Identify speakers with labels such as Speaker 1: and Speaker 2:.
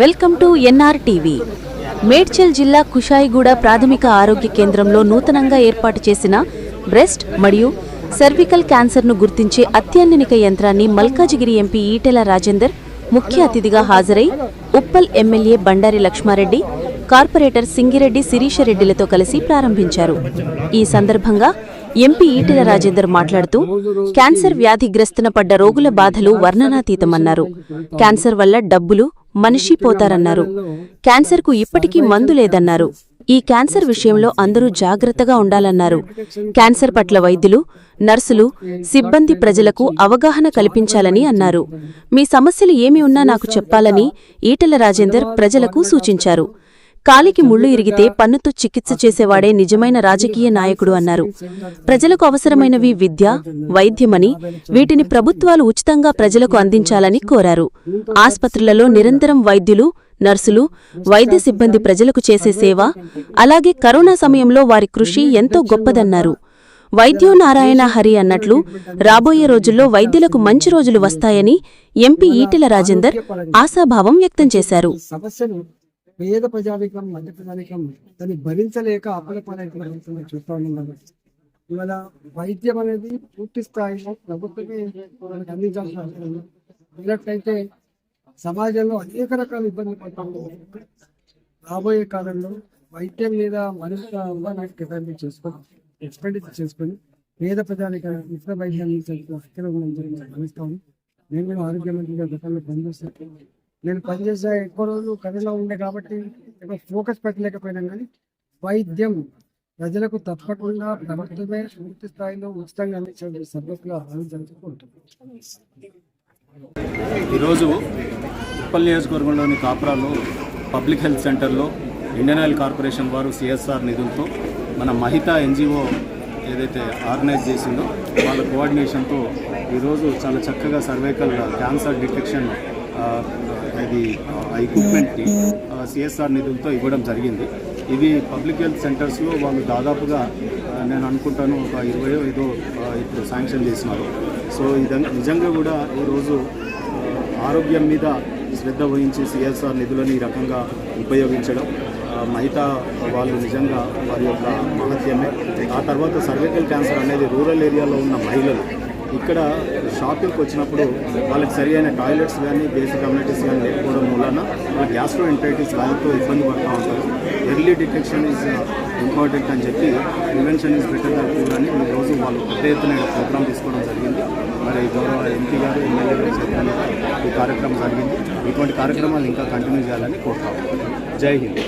Speaker 1: Welcome to NR TV. Medchal జిల్లా కుషాయిగూడ ప్రాథమిక ఆరోగ్య కేంద్రంలో నూతనంగా ఏర్పాటు చేసిన బ్రెస్ట్ మరియు సర్వికల్ క్యాన్సర్ను గుర్తించే అత్యాధునిక యంత్రాన్ని మల్కాజిగిరి ఎంపీ ఈటెల రాజేందర్ ముఖ్య అతిథిగా హాజరై ఉప్పల్ ఎమ్మెల్యే బండారి లక్ష్మారెడ్డి కార్పొరేటర్ సింగిరెడ్డి శిరీషరెడ్డిలతో కలిసి ప్రారంభించారు. ఈ సందర్భంగా ఎంపీ ఈటెల రాజేందర్ మాట్లాడుతూ క్యాన్సర్ వ్యాధిగ్రస్తున పడ్డ రోగుల బాధలు వర్ణనాతీతమన్నారు. క్యాన్సర్ వల్ల డబ్బులు మనిషి పోతారన్నారు. క్యాన్సర్కు ఇప్పటికీ మందు లేదన్నారు. ఈ క్యాన్సర్ విషయంలో అందరూ జాగ్రత్తగా ఉండాలన్నారు. క్యాన్సర్ పట్ల వైద్యులు నర్సులు సిబ్బంది ప్రజలకు అవగాహన కల్పించాలని అన్నారు. మీ సమస్యలు ఏమి ఉన్నా నాకు చెప్పాలని ఈటెల రాజేందర్ ప్రజలకు సూచించారు. కాలికి ముళ్ళు ఇరిగితే పన్నుతో చికిత్స చేసేవాడే నిజమైన రాజకీయ నాయకుడు అన్నారు. ప్రజలకు అవసరమైనవి విద్య వైద్యమని వీటిని ప్రభుత్వాలు ఉచితంగా ప్రజలకు అందించాలని కోరారు. ఆస్పత్రులలో నిరంతరం వైద్యులు నర్సులు వైద్య సిబ్బంది ప్రజలకు చేసే సేవ అలాగే కరోనా సమయంలో వారి కృషి ఎంతో గొప్పదన్నారు. వైద్యో నారాయణ హరి అన్నట్లు రాబోయే రోజుల్లో వైద్యులకు మంచి రోజులు వస్తాయని ఎంపీ ఈటెల రాజేందర్ ఆశాభావం వ్యక్తం చేశారు.
Speaker 2: పేద ప్రజానికం మధ్య ప్రజానికం దాన్ని భరించలేక అప్పలపాలైన చూస్తూ ఉన్నాం ఇవాళ వైద్యం అనేది పూర్తి స్థాయిలో ప్రభుత్వమే మనకు అందించాల్సిన అవసరం ఉన్నట్లయితే సమాజంలో అనేక రకాల ఇబ్బందులు పడుతున్నాం రాబోయే కాలంలో వైద్యం మీద మరింత అవగాహన కేటాయింపు చేసుకొని ఎక్స్పెండిచర్ చేసుకొని పేద ప్రజానికి ఇతర వైద్యాన్ని అక్కడ గమనిస్తాము నేను కూడా ఆరోగ్య మంత్రిగా గతంలో పనిచేస్తాను నేను పనిచేసే ఎక్కువ రోజులు కథలో ఉండే కాబట్టి ఎక్కువ ఫోకస్ పెట్టలేకపోయినా కానీ వైద్యం ప్రజలకు తప్పకుండా ప్రభుత్వమే పూర్తి స్థాయిలో ఉచితంగా అందించే సభ్యులుగా ఆలోచించుకుంటుంది
Speaker 3: ఈరోజు ఉప్పల్ నియోజకవర్గంలోని కాపురాలో పబ్లిక్ హెల్త్ సెంటర్లో ఇండియన్ ఆయిల్ కార్పొరేషన్ వారు సిఎస్ఆర్ నిధులతో మన మహిత ఎన్జిఓ ఏదైతే ఆర్గనైజ్ చేసిందో వాళ్ళ కోఆర్డినేషన్తో ఈరోజు చాలా చక్కగా సర్వైకల్ క్యాన్సర్ డిటెక్షన్ ఇది ఆ ఎక్విప్మెంట్ని సిఎస్ఆర్ నిధులతో ఇవ్వడం జరిగింది. ఇది పబ్లిక్ హెల్త్ సెంటర్స్లో వాళ్ళు దాదాపుగా నేను అనుకుంటాను ఒక ఇరవై ఐదో ఇప్పుడు శాంక్షన్ చేసినారు. సో ఇదంతా నిజంగా కూడా ఈరోజు ఆరోగ్యం మీద శ్రద్ధ వహించి సిఎస్ఆర్ నిధులను ఈ రకంగా ఉపయోగించడం మిగతా వాళ్ళు నిజంగా వారి యొక్క మహత్యమే ఆ తర్వాత సర్వైకల్ క్యాన్సర్ అనేది రూరల్ ఏరియాలో ఉన్న మహిళలు. ఇక్కడ షాపింగ్కి వచ్చినప్పుడు వాళ్ళకి సరి అయిన టాయిలెట్స్ కానీ బేసిక్ కమ్యూనిటీస్ కానీ లేకపోవడం వలన వాళ్ళ గ్యాస్ట్రో ఎంటైటిస్ వాళ్ళతో ఇబ్బంది పడుతూ ఉంటారు. ఎర్లీ డిటెక్షన్ ఈజ్ ఇంపార్టెంట్ అని చెప్పి prevention is better than cure అని రోజు వాళ్ళు పెద్ద ఎత్తున ప్రోగ్రామ్ తీసుకోవడం జరిగింది. మరి గౌరవ ఎంపీ గారు ఎమ్మెల్యే గారు చేతుల్లో ఈ కార్యక్రమం జరిగింది. ఇటువంటి కార్యక్రమాలు ఇంకా కంటిన్యూ చేయాలని కోరుతాము జై హింద్.